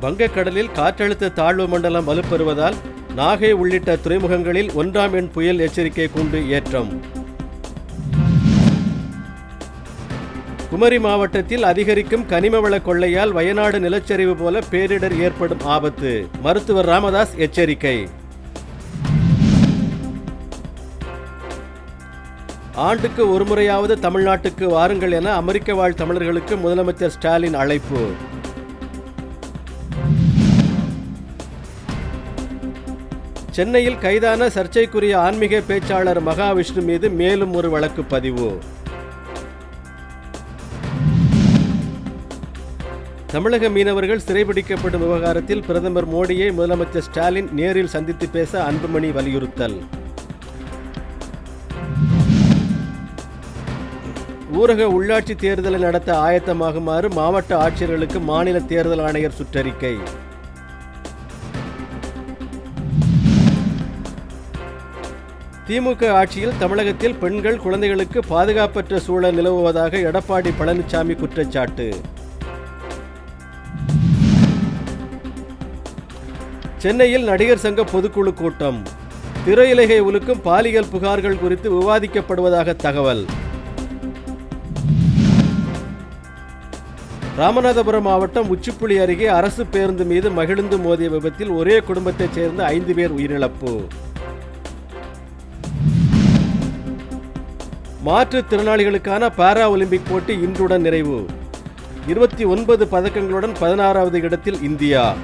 வங்கக்கடலில் காற்றழுத்த தாழ்வு மண்டலம் வலுப்பெறுவதால் நாகை உள்ளிட்ட துறைமுகங்களில் ஒன்றாம் எண் புயல் எச்சரிக்கை கூண்டு ஏற்றம். குமரி மாவட்டத்தில் அதிகரிக்கும் கனிமவள கொள்ளையால் வயநாடு நிலச்சரிவு போல பேரிடர் ஏற்படும் ஆபத்து. மருத்துவர் ராமதாஸ் எச்சரிக்கை. ஆண்டுக்கு ஒருமுறையாவது தமிழ்நாட்டுக்கு வாருங்கள் என அமெரிக்க வாழ் தமிழர்களுக்கு முதலமைச்சர் ஸ்டாலின் அழைப்பு. சென்னையில் கைதான சர்ச்சைக்குரிய ஆன்மீக பேச்சாளர் மகாவிஷ்ணு மீது மேலும் ஒரு வழக்கு பதிவு. தமிழக மீனவர்கள் சிறைபிடிக்கப்படும் விவகாரத்தில் பிரதமர் மோடியை முதலமைச்சர் ஸ்டாலின் நேரில் சந்தித்து பேச அன்புமணி வலியுறுத்தல். ஊரக உள்ளாட்சி தேர்தலை நடத்த ஆயத்தமாகுமாறு மாவட்ட ஆட்சியர்களுக்கு மாநில தேர்தல் ஆணையர் சுற்றறிக்கை. திமுக ஆட்சியில் தமிழகத்தில் பெண்கள் குழந்தைகளுக்கு பாதுகாப்பற்ற சூழல் நிலவுவதாக எடப்பாடி பழனிசாமி குற்றச்சாட்டு. சென்னையில் நடிகர் சங்க பொதுக்குழு கூட்டம். திரையிலகை உலுக்கும் பாலியல் புகார்கள் குறித்து விவாதிக்கப்படுவதாக தகவல். ராமநாதபுரம் மாவட்டம் உச்சிப்புளி அருகே அரசு பேருந்து மீது மகிழுந்து மோதிய விபத்தில் ஒரே குடும்பத்தைச் சேர்ந்த ஐந்து பேர் உயிரிழப்பு. மாற்றுத்திறனாளிகளுக்கான பாரா ஒலிம்பிக் போட்டி இன்றுடன் நிறைவு. இருபத்தி ஒன்பது பதக்கங்களுடன் பதினாறாவது இடத்தில் இந்தியா.